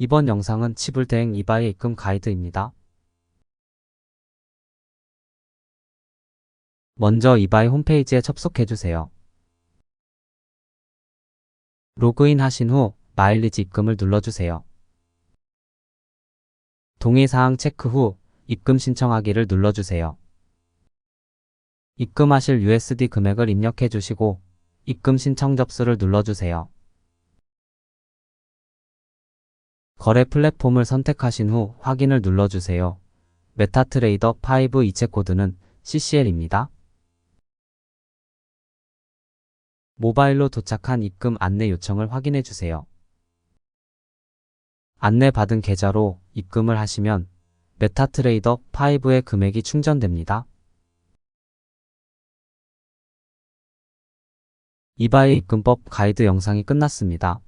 이번 영상은 치불대행 이바의 입금 가이드입니다. 먼저 이바의 홈페이지에 접속해주세요. 로그인 하신 후 마일리지 입금을 눌러주세요. 동의사항 체크 후 입금 신청하기를 눌러주세요. 입금하실 USD 금액을 입력해 주시고 입금 신청 접수를 눌러주세요. 거래 플랫폼을 선택하신 후 확인을 눌러주세요. 메타트레이더 5 이체 코드는 CCL입니다. 모바일로 도착한 입금 안내 요청을 확인해 주세요. 안내 받은 계좌로 입금을 하시면 메타트레이더 5의 금액이 충전됩니다. 이바의 입금법 가이드 영상이 끝났습니다.